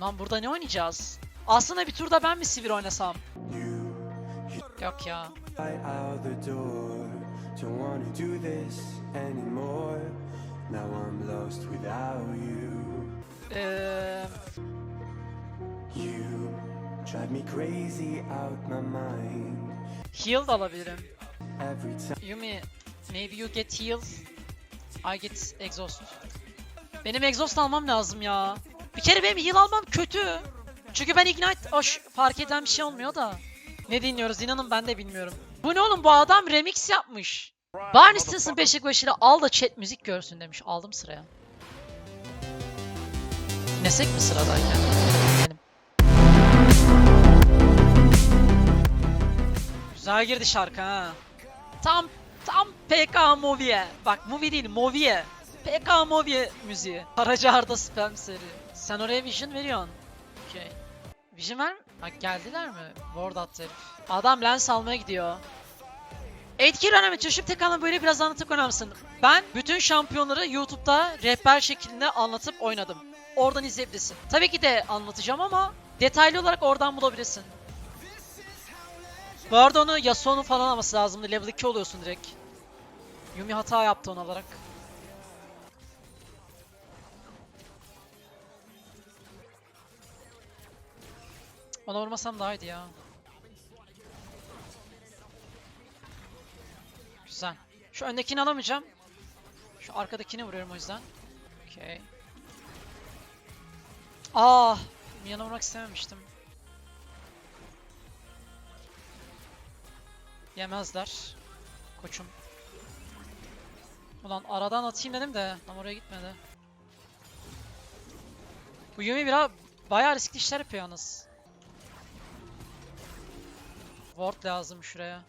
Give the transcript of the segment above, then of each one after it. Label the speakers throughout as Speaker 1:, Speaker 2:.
Speaker 1: Lan burada ne oynayacağız? Aslında bir turda ben mi sivir oynasam? Yok ya. Eee... Heal da alabilirim. Yumi, maybe you get heal. I get exhaust. Benim exhaust almam lazım ya. Bir kere benim heal almam kötü. Çünkü ben ignite Oş, fark eden bir şey olmuyor da. Ne dinliyoruz inanın ben de bilmiyorum. Bu ne oğlum bu adam remix yapmış. Barney Stinson Beşiktaş'ıyla al da chat müzik görsün demiş. Aldım sıraya. Nesek mi sıradayken? Benim. Güzel girdi şarkı ha. Tam tam PK Movie. Bak movie değil Movie. PK Movie müziği. Karacahar'da spam seri. Sen oraya vision veriyorsun. Okey. Vision ver? Ha geldiler mi? Ward attı herif. Adam lens almaya gidiyor. Etki önemli. Çeşip Tekan'la böyle biraz anlatıp önemsin. Ben bütün şampiyonları YouTube'da rehber şeklinde anlatıp oynadım. Oradan izleyebilirsin. Tabii ki de anlatacağım ama detaylı olarak oradan bulabilirsin. Bu arada onu Yasuo'nun falan alması lazımdı. Level 2 oluyorsun direkt. Yumi hata yaptı onu alarak. Ona vurmasam daha iyiydi ya. Güzel. Şu öndekini alamayacağım. Şu arkadakini vuruyorum o yüzden. Okey. Ah! Miyan'a vurmak istememiştim. Yemezler. Koçum. Ulan aradan atayım dedim de tam oraya gitmedi. Bu Yumi biraz bayağı riskli işler yapıyor yalnız. Ward lazım şuraya.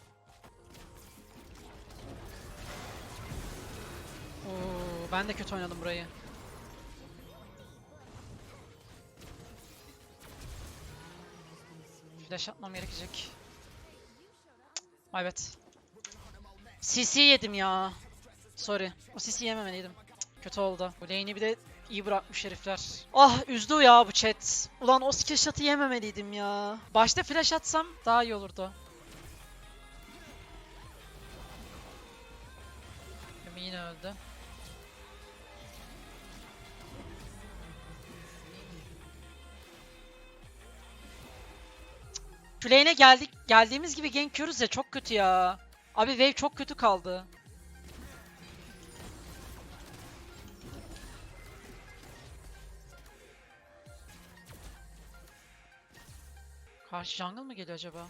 Speaker 1: Oo, ben de kötü oynadım burayı. Flash atmam gerekecek. Ay, Evet. CC yedim ya. Sorry. O CC yememeliydim. Cık, Kötü oldu. Bu lane'i bir de iyi bırakmış herifler. Ah üzdü ya bu chat. Ulan o skill shot'ı yememeliydim ya. Başta flash atsam daha iyi olurdu. Öldü. Şu lane'e geldik, geldiğimiz gibi gank yiyoruz ya çok kötü ya. Abi wave çok kötü kaldı. Karşı jungle mı geliyor acaba?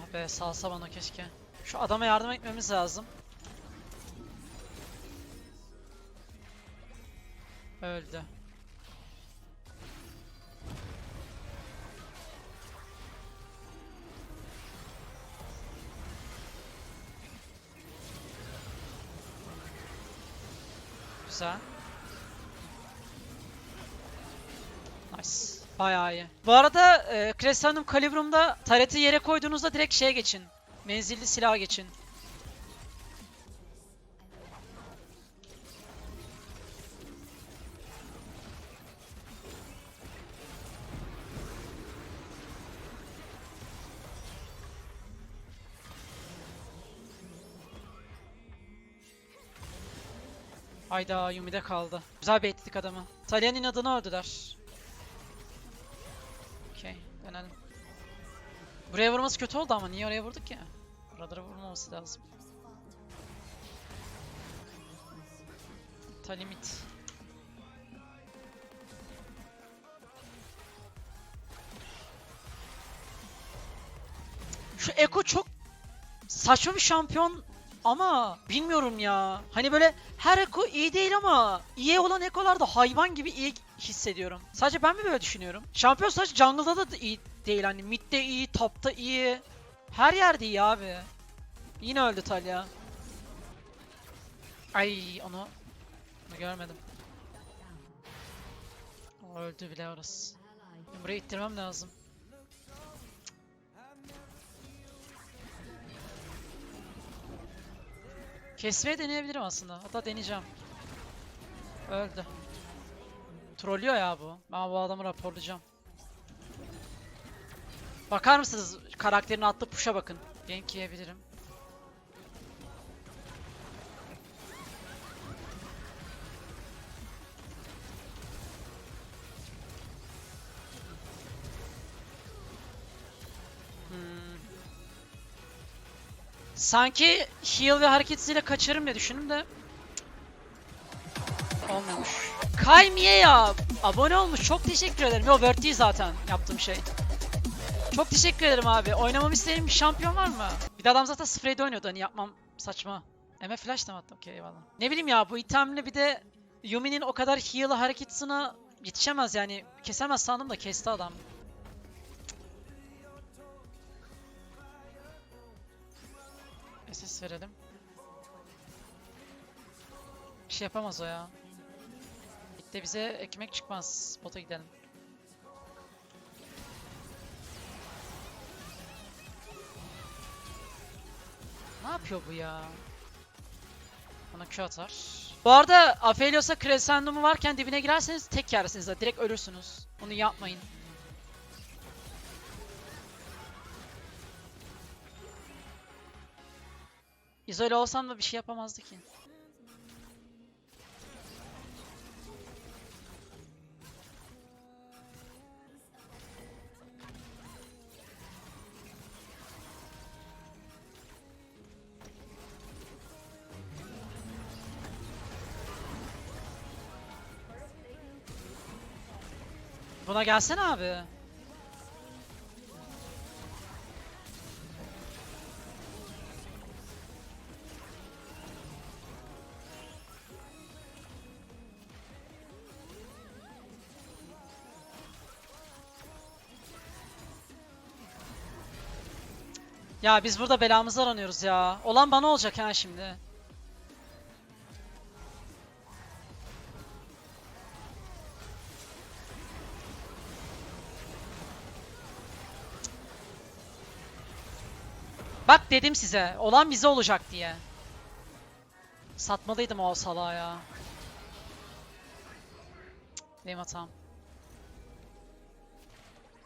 Speaker 1: Ah be salsa bana keşke. Şu adama yardım etmemiz lazım. Öldü. Güzel. Nice. Bayağı iyi. Bu arada e, Crescendo'nun Calibrum'da tareti yere koyduğunuzda direkt şeye geçin. Menzilli silaha geçin. Hayda Yumi'de kaldı. Güzel baitledik adamı. Talya'nın adını öldüler. Dönelim. Buraya vurması kötü oldu ama niye oraya vurduk ya? Buralara vurmaması lazım. Talimit. Şu Eko çok saçma bir şampiyon ama bilmiyorum ya. Hani böyle her eko iyi değil ama iyi olan ekolar da hayvan gibi iyi hissediyorum. Sadece ben mi böyle düşünüyorum? Şampiyon sadece jungle'da da iyi değil hani midde iyi, topta iyi. Her yerde iyi abi. Yine öldü Talya. Ay onu, onu görmedim. Öldü bile orası. Burayı ittirmem lazım. Kesmeye deneyebilirim aslında. Hatta deneyeceğim. Öldü. Trollüyor ya bu. Ben bu adamı raporlayacağım. Bakar mısınız karakterin attığı puşa bakın. Gank yiyebilirim. Hmm. Sanki heal ve hareketsiyle kaçarım diye düşündüm de cık. olmamış. Kaymiye ya abone olmuş çok teşekkür ederim. Yo değil zaten yaptığım şey. Çok teşekkür ederim abi. Oynamamı istediğin bir şampiyon var mı? Bir de adam zaten 0 oynuyordu hani yapmam saçma. Eme flash da mı attı? Okey eyvallah. Ne bileyim ya bu itemle bir de Yumi'nin o kadar heal hareketine yetişemez yani. Kesemez sandım da kesti adam. SS verelim. Bir şey yapamaz o ya. Gitti bize ekmek çıkmaz. Bota gidelim. Ne yapıyor bu ya? Bana Q atar. Bu arada Aphelios'a Crescendo'mu varken dibine girerseniz tek yersiniz de direkt ölürsünüz. Bunu yapmayın. İzole olsam da bir şey yapamazdı ki. Buna gelsene abi. Ya biz burada belamızı aranıyoruz ya. Olan bana olacak ha şimdi. Bak dedim size. Olan bize olacak diye. Satmalıydım o salağa ya. Cık, Benim hatam.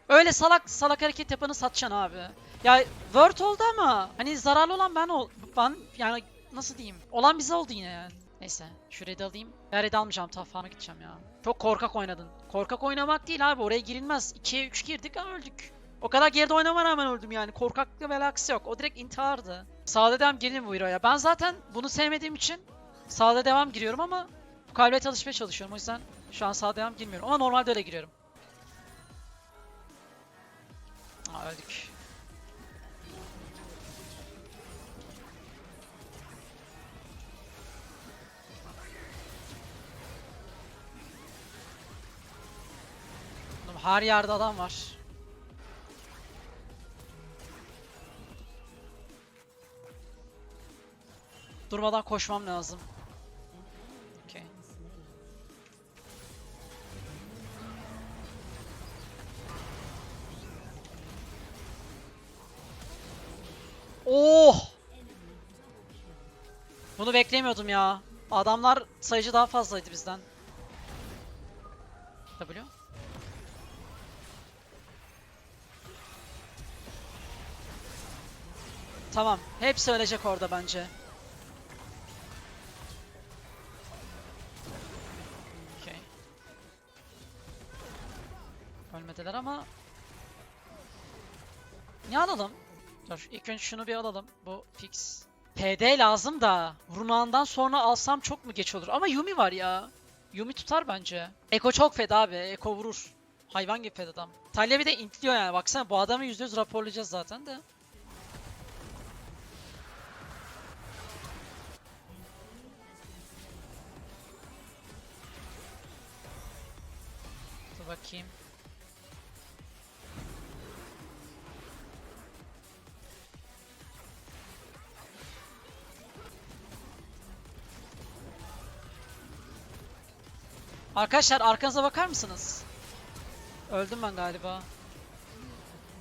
Speaker 1: Öyle salak salak hareket yapanı satacaksın abi. Ya word oldu ama hani zararlı olan ben ol ben yani nasıl diyeyim? Olan bize oldu yine yani. Neyse şu red'i alayım. Ya red almayacağım top farm'a gideceğim ya. Çok korkak oynadın. Korkak oynamak değil abi oraya girilmez. 2'ye 3 girdik öldük. O kadar geride oynamama rağmen öldüm yani. Korkaklık ve alakası yok. O direkt intihardı. Sağda devam girelim bu hero'ya. Ben zaten bunu sevmediğim için sağda devam giriyorum ama kalbe çalışmaya çalışıyorum. O yüzden şu an sağda devam girmiyorum. Ama normalde öyle giriyorum. Aa, öldük. Her yerde adam var. Durmadan koşmam lazım. Okey. Oh! Bunu beklemiyordum ya. Adamlar sayıcı daha fazlaydı bizden. W. Tamam. Hepsi ölecek orada bence. Ölmediler ama ne alalım? Dur ilk önce şunu bir alalım. Bu fix. PD lazım da Runan'dan sonra alsam çok mu geç olur? Ama Yumi var ya. Yumi tutar bence. Eko çok fed abi. Eko vurur. Hayvan gibi fed adam. Talya bir de intliyor yani. Baksana bu adamı %100 raporlayacağız zaten de. Dur bakayım. Arkadaşlar arkanıza bakar mısınız? Öldüm ben galiba.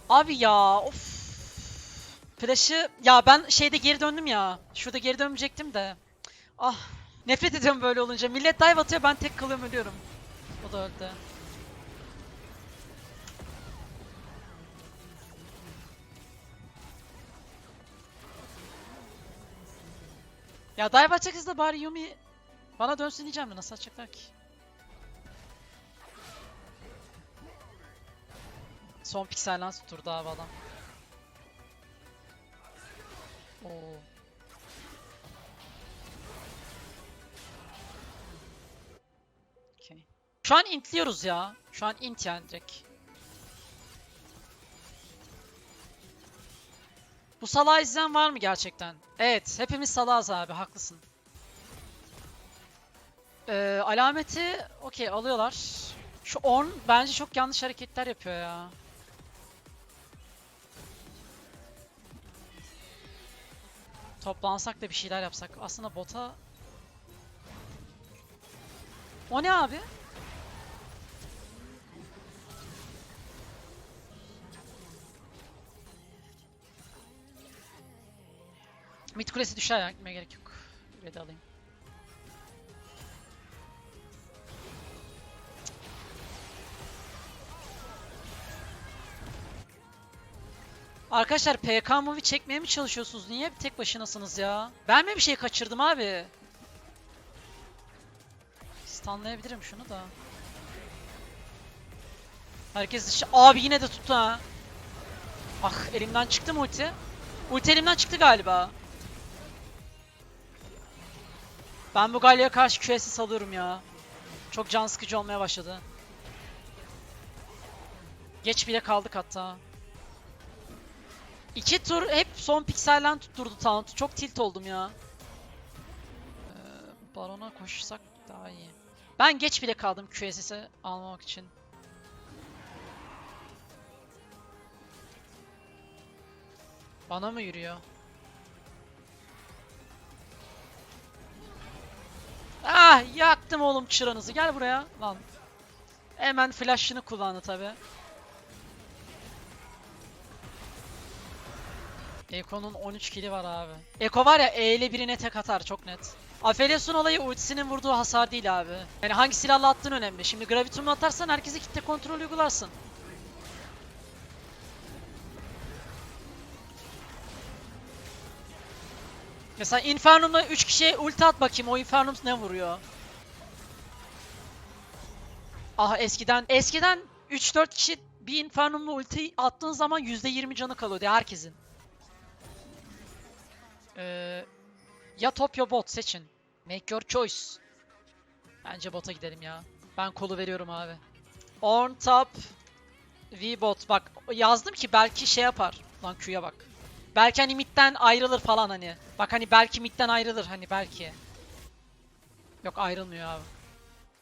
Speaker 1: Abi ya of. Flash'ı ya ben şeyde geri döndüm ya. Şurada geri dönmeyecektim de. Ah. Nefret ediyorum böyle olunca. Millet dive atıyor ben tek kalıyorum ölüyorum. O da öldü. Ya dive atacakız da bari Yumi bana dönsün diyeceğim de nasıl atacaklar ki? Son pikselden tuturdu abi adam. Oo. Okey. Şu an intliyoruz ya. Şu an int yani direkt. Bu salağı izleyen var mı gerçekten? Evet, hepimiz salağız abi, haklısın. Ee, alameti okey alıyorlar. Şu Orn bence çok yanlış hareketler yapıyor ya. Toplansak da bir şeyler yapsak. Aslında bota... O ne abi? Mid kulesi düşer ya. Gitmeye gerek yok. Red'i alayım. Arkadaşlar PK movie çekmeye mi çalışıyorsunuz? Niye bir tek başınasınız ya? Ben mi bir şey kaçırdım abi? Stunlayabilirim şunu da. Herkes dışı... Abi yine de tuttu ha. Ah elimden çıktı mı ulti? Ulti elimden çıktı galiba. Ben bu Galya'ya karşı QS'i salıyorum ya. Çok can sıkıcı olmaya başladı. Geç bile kaldık hatta. İki tur hep son pikselden tutturdu Taunt'u. Çok tilt oldum ya. Ee, Baron'a koşsak daha iyi. Ben geç bile kaldım QSS'i almamak için. Bana mı yürüyor? Ah yaktım oğlum çıranızı. Gel buraya. Lan. Hemen flash'ını kullandı tabi. Eko'nun 13 kili var abi. Eko var ya E ile birine tek atar çok net. Aphelios'un olayı ultisinin vurduğu hasar değil abi. Yani hangi silahla attığın önemli. Şimdi Gravitum'la atarsan herkese kitle kontrol uygularsın. Mesela Inferno'na 3 kişiye ulti at bakayım o Infernum ne vuruyor? Ah eskiden eskiden 3-4 kişi bir Infernum'la ulti attığın zaman %20 canı kalıyordu herkesin. Ee, ya top ya bot seçin. Make your choice. Bence bota gidelim ya. Ben kolu veriyorum abi. On top V bot. Bak yazdım ki belki şey yapar. Lan Q'ya bak. Belki hani midden ayrılır falan hani. Bak hani belki midden ayrılır hani belki. Yok ayrılmıyor abi.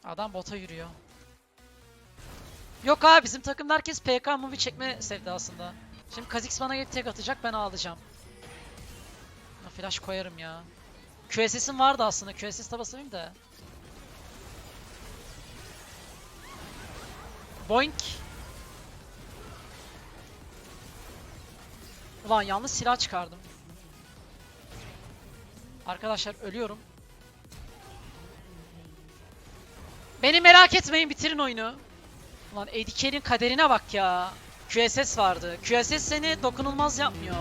Speaker 1: Adam bota yürüyor. Yok abi bizim takımda herkes PK movie çekme sevdasında. Şimdi Kha'Zix bana tek atacak ben ağlayacağım. Flash koyarım ya. QSS'im vardı aslında. QSS tabasayım da. Boink. Ulan yanlış silah çıkardım. Arkadaşlar ölüyorum. Beni merak etmeyin bitirin oyunu. Ulan ADK'nin kaderine bak ya. QSS vardı. QSS seni dokunulmaz yapmıyor.